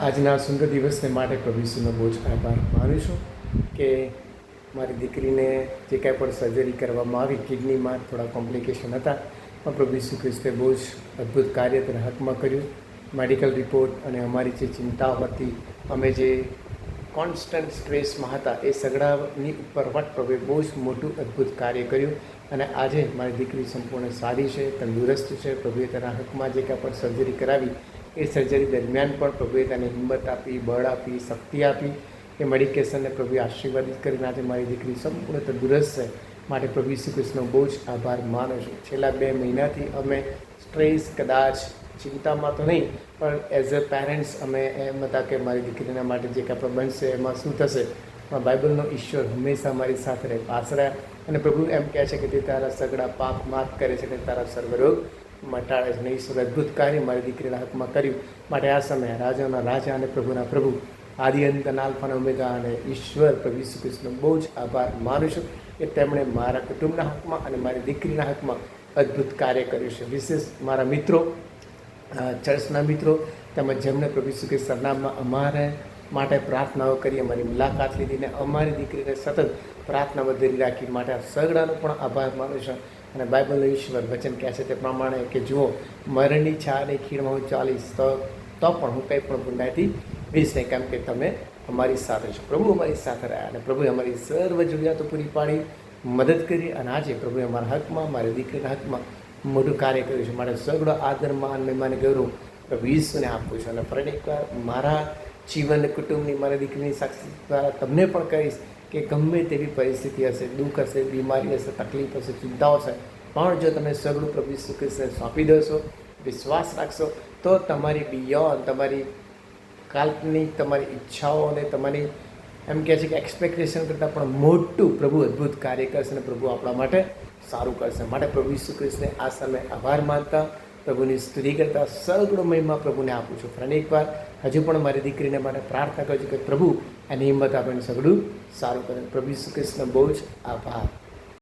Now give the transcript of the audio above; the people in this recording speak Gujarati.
આજના સુંદર દિવસને માટે પ્રભુ ઈસુનો બહુ જ આભાર માનું છું કે મારી દીકરીને જે કાંઈ પણ સર્જરી કરવામાં આવી કિડનીમાં થોડા કોમ્પ્લિકેશન હતા, પણ પ્રભુ ઈસુ ખ્રિસ્તે બહુ જ અદ્ભુત કાર્ય તેના હકમાં કર્યું. મેડિકલ રિપોર્ટ અને અમારી જે ચિંતાઓ હતી, અમે જે કોન્સ્ટન્ટ સ્ટ્રેસમાં હતા, એ સગડાની ઉપર વટ પ્રભુએ બહુ જ મોટું અદ્ભુત કાર્ય કર્યું અને આજે મારી દીકરી સંપૂર્ણ સારી છે, તંદુરસ્ત છે. પ્રભુએ તેના હકમાં જે કાંઈ પણ સર્જરી કરાવી એ સર્જરી દરમિયાન પણ પ્રભુએ તેને હિંમત આપી, બળ આપી, શક્તિ આપી, એ મેડિકેશનને પ્રભુએ આશીર્વાદિત કરીને આજે મારી દીકરી સંપૂર્ણ તંદુરસ્ત છે. માટે પ્રભુ શ્રી કૃષ્ણનો બહુ જ આભાર માનું છું. છેલ્લા બે મહિનાથી અમે સ્ટ્રેસ કદાચ ચિંતામાં તો નહીં, પણ એઝ અ પેરેન્ટ્સ અમે એમ હતા કે મારી દીકરીના માટે જે કાંઈ બનશે એમાં શું થશે? બાઇબલનો ઈશ્વર હંમેશા મારી સાથે રહે આશરા અને પ્રભુ એમ કહે છે કે તે તારા સગડા પાપ માફ કરે છે અને તારા સર્વરોગ મટાડે છે અને ઈશ્વર અદ્ભુત કાર્ય મારી દીકરીના હકમાં કર્યું. માટે આ સમયે રાજાના રાજા અને પ્રભુના પ્રભુ આદિ અંત અને આલ્ફાના ઓમેગા અને ઈશ્વર પ્રભુ ઈસુ કૃષ્ણનો બહુ જ આભાર માનું છું કે તેમણે મારા કુટુંબના હકમાં અને મારી દીકરીના હકમાં અદ્ભુત કાર્ય કર્યું છે. વિશેષ મારા મિત્રો ચર્ચના મિત્રો તેમજ જેમણે પ્રભુ ઈસુ ખ્રિસ્ત સરનામમાં અમારે માટે પ્રાર્થનાઓ કરી અમારી મુલાકાત લીધી ને અમારી દીકરીને સતત પ્રાર્થનામાં ધરી રાખી માટે સગડાનો પણ આભાર માનું છું. અને બાઇબલ ઈશ્વર વચન કહે છે તે પ્રમાણે કે જુઓ, મરણની છાને ખીણમાં હું ચાલીશ, તો તો પણ હું કંઈ પણ ગુનાથી વીસ નહીં કેમ કે તમે અમારી સાથે છો. પ્રભુ અમારી સાથે રહ્યા અને પ્રભુએ અમારી સર્વ જરૂરિયાતો પૂરી પાડી, મદદ કરી અને આજે પ્રભુએ અમારા હકમાં, મારી દીકરીના હકમાં મોટું કાર્ય કર્યું છે. મારે સગડો આદર, માન, મહેમાન, ગૌરવ પ્રભુ ઈશ્વરને આપું છું. અને ફરી એકવાર મારા જીવન કુટુંબની, મારી દીકરીની સાક્ષી દ્વારા તમને પણ કહીશ કે ગમે તેવી પરિસ્થિતિ હશે, દુઃખ હશે, બીમારી હશે, તકલીફ હશે, ચિંતાઓ હશે, પણ જો તમે સગડું પ્રભુ ઈસુ ખ્રિસ્તને સોંપી દેશો, વિશ્વાસ રાખશો, તો તમારી બિયોન્ડ તમારી કાલ્પનિક, તમારી ઈચ્છાઓ અને તમારી એમ કહે છે કે એક્સપેક્ટેશન કરતાં પણ મોટું પ્રભુ અદ્ભુત કાર્ય કરશે અને પ્રભુ આપણા માટે સારું કરશે. માટે પ્રભુ ઈસુ ખ્રિસ્તને આ સમયે આભાર માનતા પ્રભુની સ્તુતિ કરતા સગળો મહિમા પ્રભુને આપું છું. પણ એકવાર હજુ પણ મારી દીકરીને માટે પ્રાર્થના કરું છું કે પ્રભુ એની હિંમત આપણને સગળું સારું કરે. પ્રભુ શ્રી કૃષ્ણ બહુ જ આભાર.